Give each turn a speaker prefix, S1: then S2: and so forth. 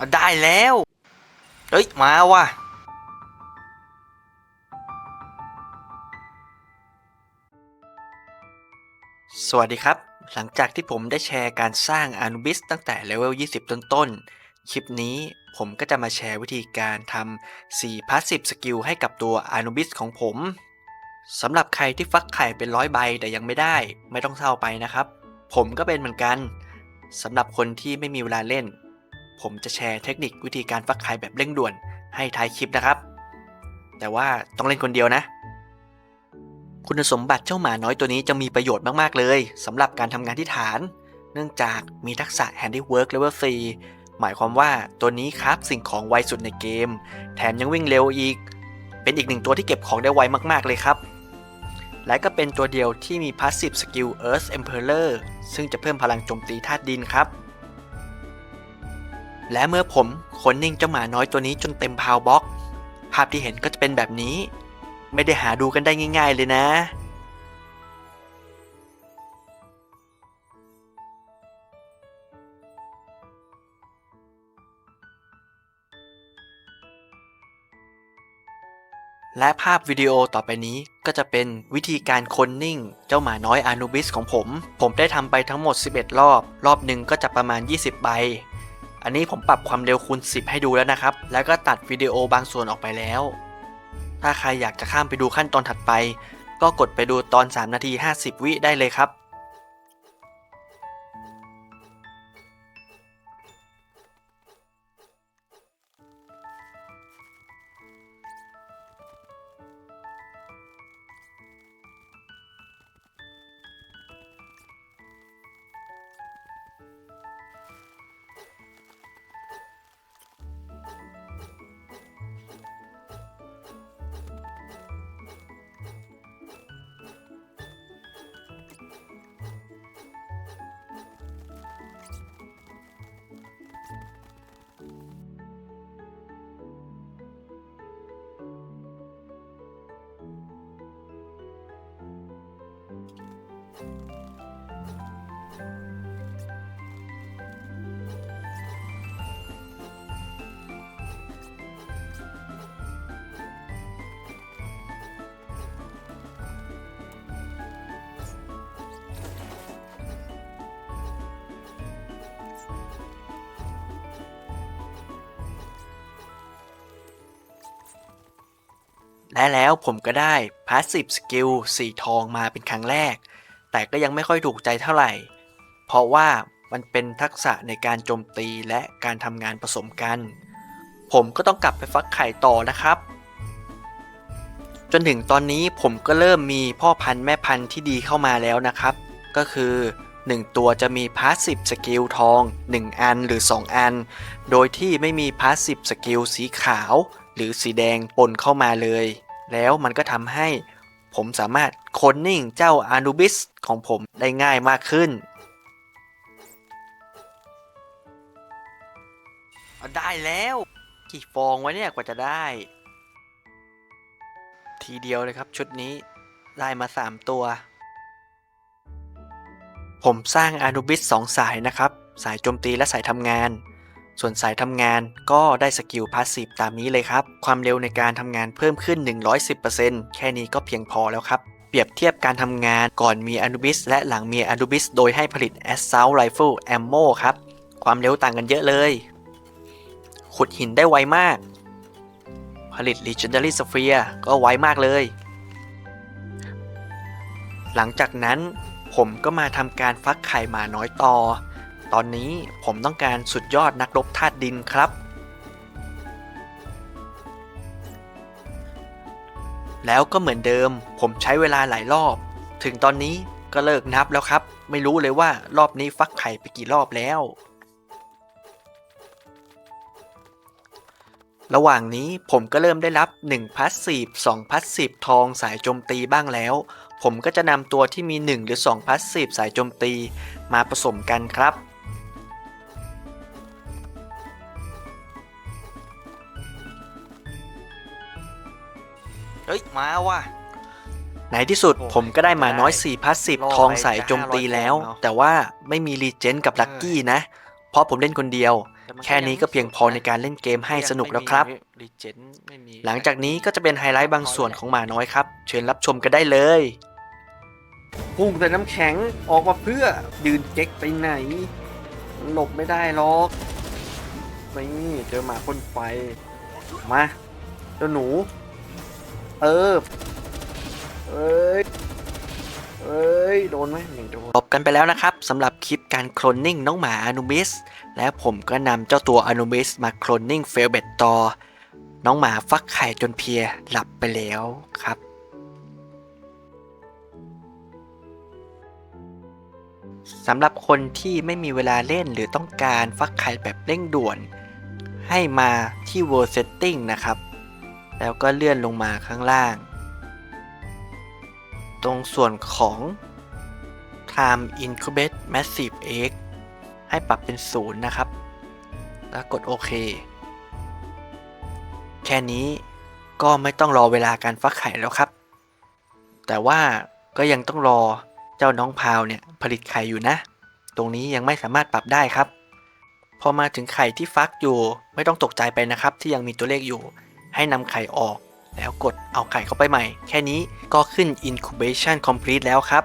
S1: เอาได้แล้ว เฮ้ย มาว่ะ สวัสดีครับ หลังจากที่ผมได้แชร์การสร้างอนุบิสตั้งแต่เลเวล 20 ต้นๆ คลิปนี้ผมก็จะมาแชร์วิธีการทำ4 Passive Skill ให้กับตัวอนุบิสของผมสำหรับใครที่ฟักไข่เป็นร้อยใบแต่ยังไม่ได้ไม่ต้องเศร้าไปนะครับ ผมก็เป็นเหมือนกันสำหรับคนที่ไม่มีเวลาเล่น ผมจะแชร์เทคนิควิธีการฟักไข่แบบเร่งด่วนให้ท้ายคลิปนะครับ แต่ว่าต้องเล่นคนเดียวนะ คุณสมบัติเจ้าหมาน้อยตัวนี้จะมีประโยชน์มาก ๆ เลยสำหรับการทำงานที่ฐาน เนื่องจากมีทักษะ Handiwork Level 4 หมายความว่าตัวนี้ครับสิ่งของไวสุดในเกม แถมยังวิ่งเร็วอีก เป็นอีกหนึ่งตัวที่เก็บของได้ไวมากๆเลยครับและก็เป็นตัวเดียวที่มี Passive Skill Earth Emperor ซึ่งจะเพิ่มพลังโจมตีธาตุดินครับ และเมื่อผมขนนิ่งเจ้าหมาน้อยตัวนี้จนเต็มพาวบ็อก ภาพที่เห็นก็จะเป็นแบบนี้ ไม่ได้หาดูกันได้ง่าย ๆ เลยนะและภาพวิดีโอต่อไปนี้ก็จะเป็นวิธีการคนนิ่ง เจ้าหมาน้อยอานูบิสของผม ผมได้ทำไปทั้งหมด 11 รอบ รอบหนึ่งก็จะประมาณ 20 ใบ อันนี้ผมปรับความเร็วคูณ 10 ให้ดูแล้วนะครับ แล้วก็ตัดวิดีโอบางส่วนออกไปแล้ว ถ้าใครอยากจะข้ามไปดูขั้นตอนถัดไป ก็กดไปดูตอน 3 นาที 50 วิได้เลยครับ และแล้วผมก็ได้ Passive Skill 4ทองมาเป็นครั้งแรก แต่ก็ยังไม่ค่อยถูกใจเท่าไหร่ เพราะว่ามันเป็นทักษะในการโจมตีและการทำงานผสมกัน ผมก็ต้องกลับไปฟักไข่ต่อนะครับ จนถึงตอนนี้ผมก็เริ่มมีพ่อพันธุ์แม่พันธุ์ที่ดีเข้ามาแล้วนะครับ ก็คือ 1 ตัวจะมี Passive Skill ทอง 1 อันหรือ 2 อัน โดยที่ไม่มี Passive Skill สีขาว หรือสีแดงปนเข้ามาเลย แล้วมันก็ทำให้ผมสามารถโคนนิ่งเจ้าอานูบิสของผมได้ง่ายมากขึ้น ได้แล้วกี่ฟองวะเนี่ยกว่าจะได้ ทีเดียวเลยครับชุดนี้ได้มา 3 ตัว ผมสร้างอานูบิส2สายนะครับ สายโจมตีและสายทำงาน ส่วนสายทำงานก็ได้สกิลพาสซีฟตามนี้เลยครับ ความเร็วในการทำงานเพิ่มขึ้น 110%แค่นี้ก็เพียงพอแล้วครับเปรียบเทียบการทำงานก่อนมีอนุบิสและหลังมีอนุบิสโดยให้ผลิต Assault Rifle Ammo ครับ ความเร็วต่างกันเยอะเลย ขุดหินได้ไวมาก ผลิต Legendary Sphere ก็ไวมากเลย หลังจากนั้นผมก็มาทำการฟักไข่หมาน้อยต่อ ตอนนี้ผมต้องการสุดยอดนักรบธาตุดินครับ แล้วก็เหมือนเดิม ผมใช้เวลาหลายรอบ ถึงตอนนี้ก็เลิกนับแล้วครับ ไม่รู้เลยว่ารอบนี้ฟักไข่ไปกี่รอบแล้ว ระหว่างนี้ผมก็เริ่มได้รับ1พัสซีฟ2พัสซีฟทองสายโจมตีบ้างแล้ว ผมก็จะนำตัวที่มี 1 หรือ 2 พัสซีฟสายโจมตีมาผสมกันครับ เฮ้ย มาว่ะ ในที่สุด
S2: โอ้ย
S1: ผมก็ได้มาน้อย
S2: ได้
S1: 4พัสซีฟ
S2: รอ
S1: ทอง
S2: ไป
S1: สายโจมตี
S2: จะ500
S1: แล้ว
S2: เนาะ
S1: แต่ว่าไม่มีรีเจนกับลักกี้นะ เพราะผมเล่นคนเดียวแค่นี้ก็เพียงพอในการเล่นเกมให้สนุกแล้วครับหลังจากนี้ก็จะเป็นไฮไลท์บางส่วนของหมาน้อยครับ เชิญรับชมกันได้เลย พุ่งแต่น้ำแข็งออกมาเพื่อยืนเก๊กไปไหนหลบไม่ได้หรอกนี่เจอหมาพ่นไฟมาเจ้าหนู เออเอ้ยเอ้ย โดนไหมไม่โดนจบกันไปแล้วนะครับสำหรับคลิปการโคลนนิ่งน้องหมาอนุบิส และผมก็นำเจ้าตัวอนุบิสมาโคลนนิ่งเฟลเบตตอน้องหมาฟักไข่จนเพียหลับไปแล้วครับสำหรับคนที่ไม่มีเวลาเล่นหรือต้องการฟักไข่แบบเร่งด่วน ให้มาที่ World Setting นะครับ แล้วก็เลื่อนลงมาข้างล่าง ตรงส่วนของ Time Incubate Massive Egg ให้ปรับเป็นศูนย์นะครับ แล้วกดโอเค แค่นี้ก็ไม่ต้องรอเวลาการฟักไข่แล้วครับ แต่ว่าก็ยังต้องรอเจ้าน้องพาวเนี่ยผลิตไข่อยู่นะ ตรงนี้ยังไม่สามารถปรับได้ครับ พอมาถึงไข่ที่ฟักอยู่ ไม่ต้องตกใจไปนะครับ ที่ยังมีตัวเลขอยู่ ให้นำไข่ออก แล้วกดเอาไข่เข้าไปใหม่ แค่นี้ก็ขึ้น incubation complete แล้วครับ